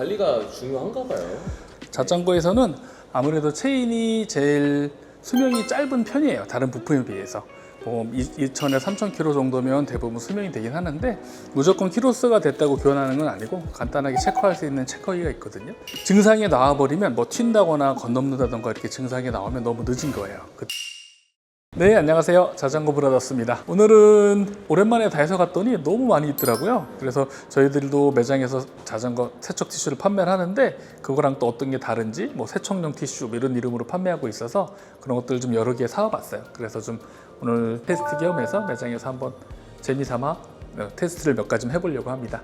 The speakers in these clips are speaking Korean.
관리가 중요한가 봐요. 자전거에서는 아무래도 체인이 제일 수명이 짧은 편이에요. 다른 부품에 비해서. 뭐 2,000에서 3,000km 정도면 대부분 수명이 되긴 하는데 무조건 키로수가 됐다고 교환하는 건 아니고 간단하게 체크할 수 있는 체크기가 있거든요. 증상이 나와버리면 뭐 튄다거나 건넘는다던가 이렇게 증상이 나오면 너무 늦은 거예요. 그- 네, 안녕하세요. 자전거 브라더스입니다. 오늘은 오랜만에 다해서 갔더니 너무 많이 있더라고요. 그래서 저희들도 매장에서 자전거 세척 티슈를 판매를 하는데 그거랑 또 어떤 게 다른지 뭐 세척용 티슈 뭐 이런 이름으로 판매하고 있어서 그런 것들 좀 여러 개 사와봤어요. 그래서 좀 오늘 테스트 겸해서 매장에서 한번 재미삼아 어, 테스트를 몇 가지 좀 해보려고 합니다.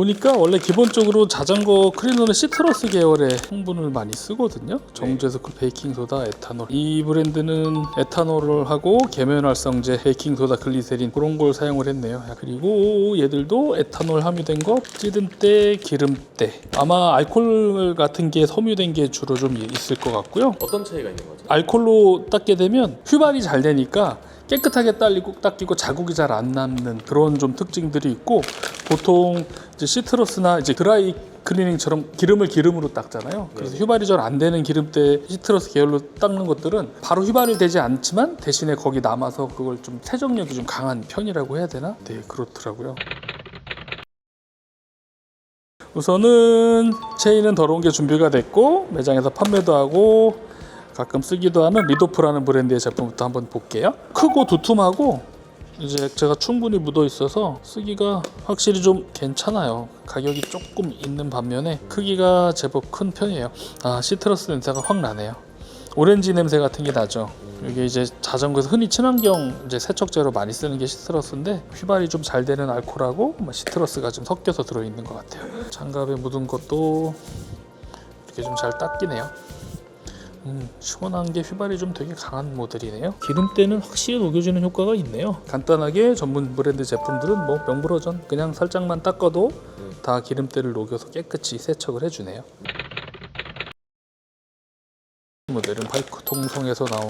보니까 원래 기본적으로 자전거 크리너는 시트러스 계열의 성분을 많이 쓰거든요. 정제스쿨 베이킹 소다, 에탄올. 이 브랜드는 에탄올을 하고 계면활성제, 베이킹 소다, 글리세린 그런 걸 사용을 했네요. 그리고 얘들도 에탄올 함유된 거, 찌든 때, 기름 때. 아마 알코올 같은 게 섬유된 게 주로 좀 있을 것 같고요. 어떤 차이가 있는 거죠? 알콜로 닦게 되면 휘발이 잘 되니까 깨끗하게 딸리고 닦이고 자국이 잘 안 남는 그런 좀 특징들이 있고 보통 이제 시트러스나 이제 드라이 클리닝처럼 기름을 기름으로 닦잖아요. 그래서 휘발이 잘 안 되는 기름때 시트러스 계열로 닦는 것들은 바로 휘발이 되지 않지만 대신에 거기 남아서 그걸 좀 세정력이 좀 강한 편이라고 해야 되나? 네 그렇더라고요. 우선은 체인은 더러운 게 준비가 됐고 매장에서 판매도 하고 가끔 쓰기도 하는 리도프라는 브랜드의 제품부터 한번 볼게요. 크고 두툼하고 이제 제가 충분히 묻어 있어서 쓰기가 확실히 좀 괜찮아요. 가격이 조금 있는 반면에 크기가 제법 큰 편이에요. 아 시트러스 냄새가 확 나네요. 오렌지 냄새 같은 게 나죠. 이게 이제 자전거에서 흔히 친환경 이제 세척제로 많이 쓰는 게 시트러스인데 휘발이 좀 잘 되는 알코올하고 뭐 시트러스가 좀 섞여서 들어 있는 것 같아요. 장갑에 묻은 것도 이렇게 좀 잘 닦이네요. 음, 시원한 게 휘발이 좀 되게 강한 모델이네요. 기름때는 확실히 녹여주는 효과가 있네요. 간단하게 전문 브랜드 제품들은 뭐 명불허전 그냥 살짝만 닦아도 다 기름때를 녹여서 깨끗이 세척을 해주네요. 모델은 바이크 통성에서 나온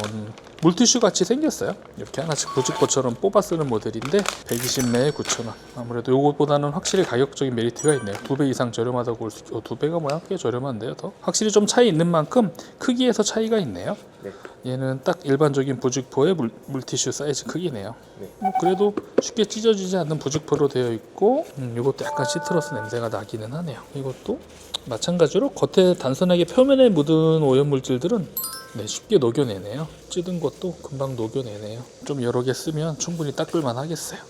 물티슈 같이 생겼어요. 이렇게 하나씩 부직포처럼 뽑아 쓰는 모델인데 120매에 9,000원. 아무래도 이것보다는 확실히 가격적인 메리트가 있네요. 두 배 이상 저렴하다고 볼 수. 어, 두 배가 뭐야? 꽤 저렴한데요, 더. 확실히 좀 차이 있는 만큼 크기에서 차이가 있네요. 네. 얘는 딱 일반적인 부직포의 물, 물티슈 사이즈 크기네요. 네. 뭐 그래도 쉽게 찢어지지 않는 부직포로 되어 있고, 음, 이것도 약간 시트러스 냄새가 나기는 하네요. 이것도 마찬가지로 겉에 단순하게 표면에 묻은 오염 물질들은 네, 쉽게 녹여내네요. 찌든 것도 금방 녹여내네요. 좀 여러 개 쓰면 충분히 닦을만 하겠어요.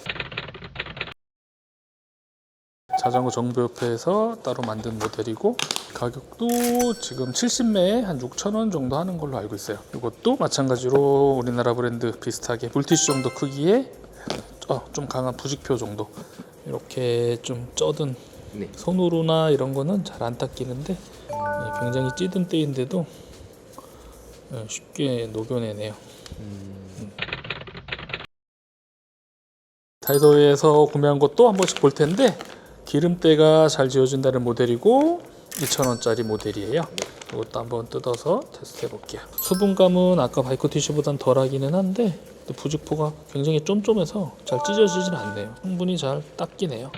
자전거 정비협회에서 따로 만든 모델이고 가격도 지금 70매에 한 6,000원 정도 하는 걸로 알고 있어요. 이것도 마찬가지로 우리나라 브랜드 비슷하게 물티슈 정도 크기에 어, 좀 강한 부직표 정도 이렇게 좀 쩌든 네. 손으로나 이런 거는 잘 안 닦이는데 예, 굉장히 찌든 때인데도 예, 쉽게 녹여내네요. 음. 다이소에서 구매한 것도 한 번씩 볼 텐데 기름때가 잘 지워진다는 모델이고 2,000원짜리 모델이에요. 이것도 한번 뜯어서 테스트 해볼게요. 수분감은 아까 바이커 티슈보단 덜하기는 한데 또 부직포가 굉장히 쫌쫌해서 잘 찢어지진 않네요. 충분히 잘 닦이네요.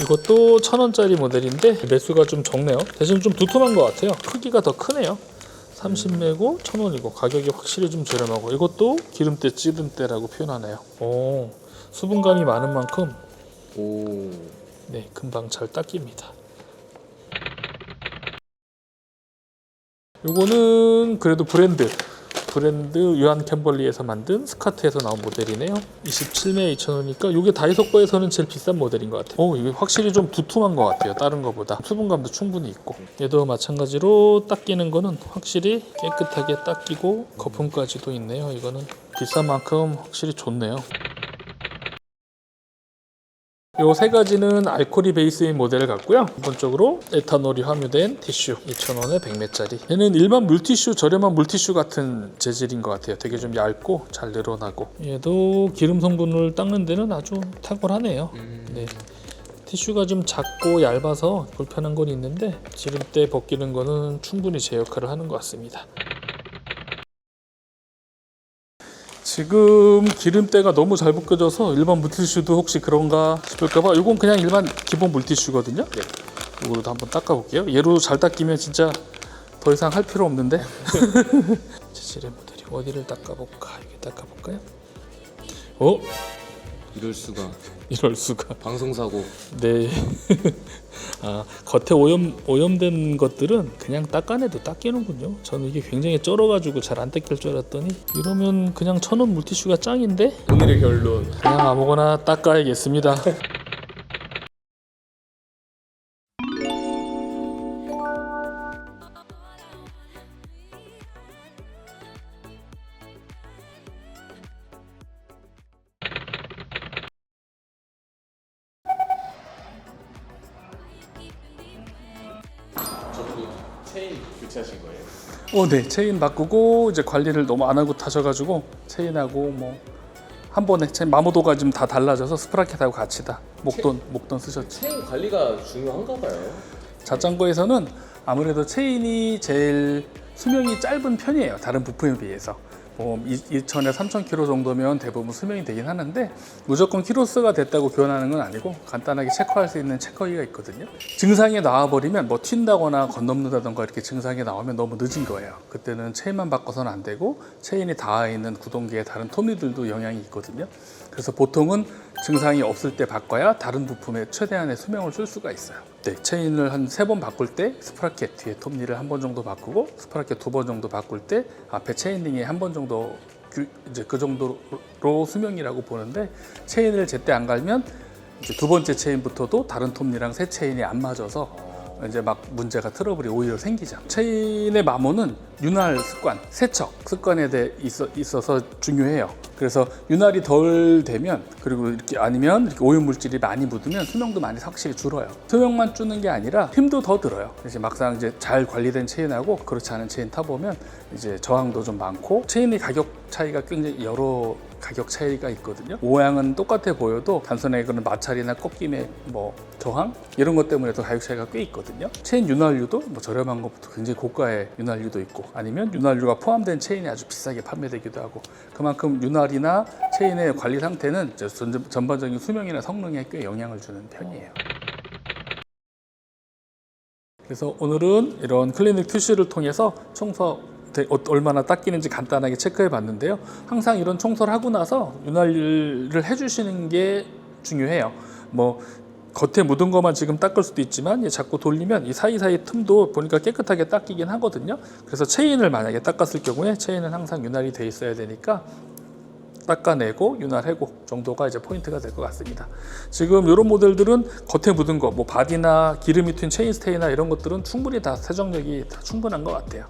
이것도 천 원짜리 모델인데 매수가 좀 적네요. 대신 좀 두툼한 것 같아요. 크기가 더 크네요. 30매고 천 원이고 가격이 확실히 좀 저렴하고 이것도 기름때 찌든 때라고 표현하네요. 오, 수분감이 많은 만큼 오. 네 금방 잘 닦입니다. 요거는 그래도 브랜드 브랜드 유한 캠벌리에서 만든 스카트에서 나온 모델이네요. 27매 2,000원이니까 이게 다이소 거에서는 제일 비싼 모델인 것 같아요. 오, 이게 확실히 좀 두툼한 것 같아요. 다른 거보다 수분감도 충분히 있고 얘도 마찬가지로 닦이는 거는 확실히 깨끗하게 닦이고 거품까지도 있네요. 이거는 비싼 만큼 확실히 좋네요. 요세 가지는 알코올이 베이스인 모델을 갖고요. 기본적으로 에탄올이 함유된 티슈 2,000원에 100매짜리. 얘는 일반 물티슈 저렴한 물티슈 같은 재질인 것 같아요. 되게 좀 얇고 잘 늘어나고. 얘도 기름 성분을 닦는 데는 아주 탁월하네요. 네. 티슈가 좀 작고 얇아서 불편한 건 있는데 지름때 벗기는 거는 충분히 제 역할을 하는 것 같습니다. 지금 기름때가 너무 잘 벗겨져서 일반 물티슈도 혹시 그런가 싶을까봐 이건 그냥 일반 기본 물티슈거든요. 네. 이거로도 한번 닦아볼게요. 얘로 잘 닦이면 진짜 더 이상 할 필요 없는데. 재질의 모델이 어디를 닦아볼까? 여기 닦아볼까요? 어? 이럴 수가. 이럴 수가. 방송 사고. 네. 아 겉에 오염 오염된 것들은 그냥 닦아내도 닦이는군요. 저는 이게 굉장히 쩔어가지고 잘 안 닦일 줄 알았더니 이러면 그냥 천원 물티슈가 짱인데 오늘의 결론. 그냥 아무거나 닦아야겠습니다. 교체하신 거예요? 어, 네. 체인 바꾸고 이제 관리를 너무 안 하고 타셔가지고 체인하고 뭐 한 번에 체인 마모도가 좀 다 달라져서 스프라켓하고 같이 다 목돈 목돈 쓰셨죠. 체인 관리가 중요한가 봐요. 자전거에서는 아무래도 체인이 제일 수명이 짧은 편이에요. 다른 부품에 비해서. 뭐 2,000에 3,000km 정도면 대부분 수명이 되긴 하는데 무조건 키로수가 됐다고 교환하는 건 아니고 간단하게 체크할 수 있는 체커기가 있거든요. 증상이 나와버리면 뭐 튄다거나 건넘는다던가 이렇게 증상이 나오면 너무 늦은 거예요. 그때는 체인만 바꿔서는 안 되고 체인이 닿아 있는 구동기의 다른 톱니들도 영향이 있거든요. 그래서 보통은 증상이 없을 때 바꿔야 다른 부품의 최대한의 수명을 줄 수가 있어요. 네, 체인을 한 세 번 바꿀 때 스프라켓 뒤에 톱니를 한 번 정도 바꾸고 스프라켓 두 번 정도 바꿀 때 앞에 체인링이 한번 정도 규- 이제 그 정도로 수명이라고 보는데 체인을 제때 안 갈면 이제 두 번째 체인부터도 다른 톱니랑 새 체인이 안 맞아서 이제 막 문제가 트러블이 오히려 생기죠. 체인의 마모는 윤활 습관, 세척 습관에 대해 있어, 있어서 중요해요. 그래서 윤활이 덜 되면 그리고 이렇게 아니면 이렇게 오염 물질이 많이 묻으면 수명도 많이 확실히 줄어요. 수명만 주는 게 아니라 힘도 더 들어요. 이제 막상 이제 잘 관리된 체인하고 그렇지 않은 체인 타보면 이제 저항도 좀 많고 체인의 가격 차이가 굉장히 여러 가격 차이가 있거든요. 모양은 똑같아 보여도 단순하게 그런 마찰이나 꺾임의 뭐 저항 이런 것 때문에 도 가격 차이가 꽤 있거든요. 체인 윤활유도 뭐 저렴한 것부터 굉장히 고가의 윤활유도 있고 아니면 윤활유가 포함된 체인이 아주 비싸게 판매되기도 하고 그만큼 윤활이나 체인의 관리 상태는 전반적인 수명이나 성능에 꽤 영향을 주는 편이에요. 그래서 오늘은 이런 클리닉 큐시를 통해서 청소 얼마나 닦이는지 간단하게 체크해 봤는데요. 항상 이런 청소를 하고 나서 윤활유를 해주시는 게 중요해요. 뭐 겉에 묻은 것만 지금 닦을 수도 있지만 이 자꾸 돌리면 이 사이사이 틈도 보니까 깨끗하게 닦이긴 하거든요. 그래서 체인을 만약에 닦았을 경우에 체인은 항상 윤활이 돼 있어야 되니까 닦아내고 윤활해고 정도가 이제 포인트가 될 것 같습니다. 지금 이런 모델들은 겉에 묻은 거, 뭐 바디나 기름이 튄 체인 스테이나 이런 것들은 충분히 다 세정력이 다 충분한 것 같아요.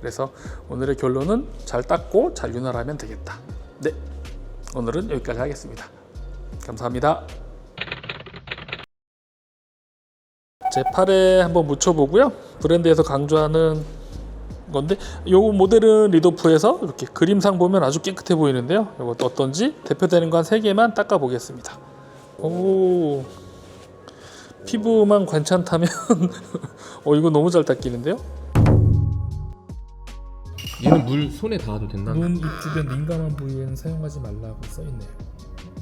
그래서 오늘의 결론은 잘 닦고 잘 윤활하면 되겠다. 네, 오늘은 여기까지 하겠습니다. 감사합니다. 제 팔에 한번 묻혀보고요. 브랜드에서 강조하는 건데 이 모델은 리도프에서 이렇게 그림상 보면 아주 깨끗해 보이는데요. 이것도 어떤지 대표되는 거한세 개만 닦아 보겠습니다. 오 피부만 괜찮다면 어 이거 너무 잘 닦이는데요. 얘는 물 손에 닿아도 된다. 눈, 입 주변 민감한 부위에는 사용하지 말라고 써 있네요.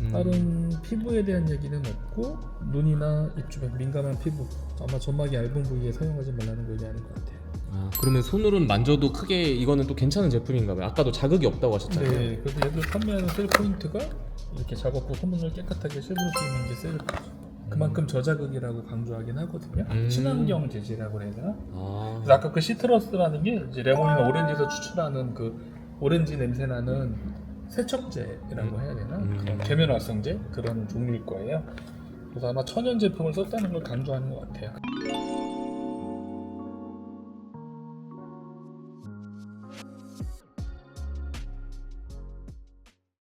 음. 다른 피부에 대한 얘기는 없고 눈이나 입 주변 민감한 피부 아마 점막이 얇은 부위에 사용하지 말라는 걸 얘기하는 것 같아요. 아, 그러면 손으로는 만져도 크게 이거는 또 괜찮은 제품인가 봐요. 아까도 자극이 없다고 하셨잖아요. 네, 그래서 얘들 판매하는 셀 포인트가 이렇게 작업부 소문을 깨끗하게 수 있는 게 셀. 그만큼 저자극이라고 강조하긴 하거든요. 음. 친환경 재질이라고 해야 되나? 아. 그래서 아까 그 시트러스라는 게 이제 레몬이나 오렌지에서 추출하는 그 오렌지 냄새 나는 세척제라고 해야 되나? 음. 그런 계면 활성제 그런 종류일 거예요. 그래서 아마 천연 제품을 썼다는 걸 강조하는 것 같아요.